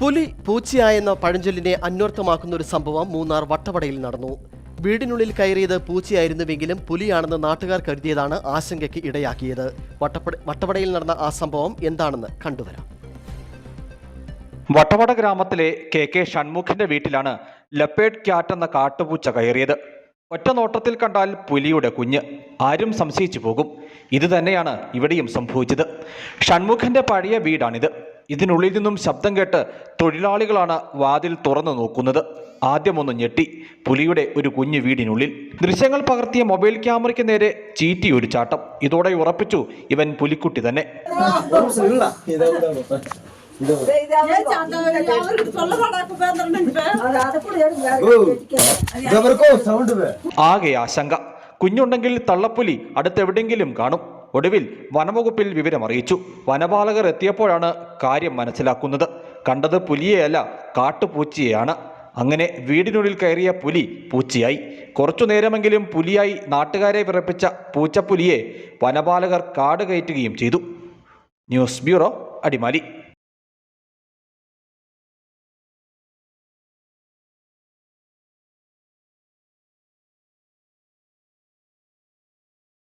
പുലി പൂച്ചയായെന്ന പഴഞ്ചൊല്ലിനെ അന്വർത്ഥമാക്കുന്ന ഒരു സംഭവം മൂന്നാർ വട്ടവടയിൽ നടന്നു. വീടിനുള്ളിൽ കയറിയത് പൂച്ചയായിരുന്നുവെങ്കിലും പുലിയാണെന്ന് നാട്ടുകാർ കരുതിയതാണ് ആശങ്കയ്ക്ക് ഇടയാക്കിയത്. വട്ടവടയിൽ നടന്ന ആ സംഭവം എന്താണെന്ന് കണ്ടുവരാം. വട്ടവട ഗ്രാമത്തിലെ കെ കെ ഷൺമുഖിന്റെ വീട്ടിലാണ് ലപ്പേഡ് ക്യാറ്റ് എന്ന കാട്ടുപൂച്ച കയറിയത്. ഒറ്റ നോട്ടത്തിൽ കണ്ടാൽ പുലിയുടെ കുഞ്ഞ്. ആരും സംശയിച്ചു പോകും. ഇത് തന്നെയാണ് ഇവിടെയും സംഭവിച്ചത്. ഷൺമുഖന്റെ പഴയ വീടാണിത്. ഇതിനുള്ളിൽ നിന്നും ശബ്ദം കേട്ട് തൊഴിലാളികളാണ് വാതിൽ തുറന്നു നോക്കുന്നത്. ആദ്യമൊന്ന് ഞെട്ടി. പുലിയുടെ ഒരു കുഞ്ഞു വീടിനുള്ളിൽ ദൃശ്യങ്ങൾ പകർത്തിയ മൊബൈൽ ക്യാമറയ്ക്ക് നേരെ ചീറ്റി ഒരു ചാട്ടം. ഇതോടെ ഉറപ്പിച്ചു ഇവൻ പുലിക്കുട്ടി തന്നെ. ആകെ ആശങ്ക. കുഞ്ഞുണ്ടെങ്കിൽ തള്ളപ്പുലി അടുത്തെവിടെങ്കിലും കാണും. ഒടുവിൽ വനംവകുപ്പിൽ വിവരമറിയിച്ചു വനപാലകർ എത്തിയപ്പോഴാണ് കാര്യം മനസ്സിലാക്കുന്നത്. കണ്ടത് പുലിയെയല്ല കാട്ടുപൂച്ചയെയാണ്. അങ്ങനെ വീടിനുള്ളിൽ കയറിയ പുലി പൂച്ചയായി. കുറച്ചു നേരമെങ്കിലും പുലിയായി നാട്ടുകാരെ വിറപ്പിച്ച പൂച്ചപ്പുലിയെ വനപാലകർ കാട് കയറ്റുകയും ചെയ്തു. News bureau Adimali.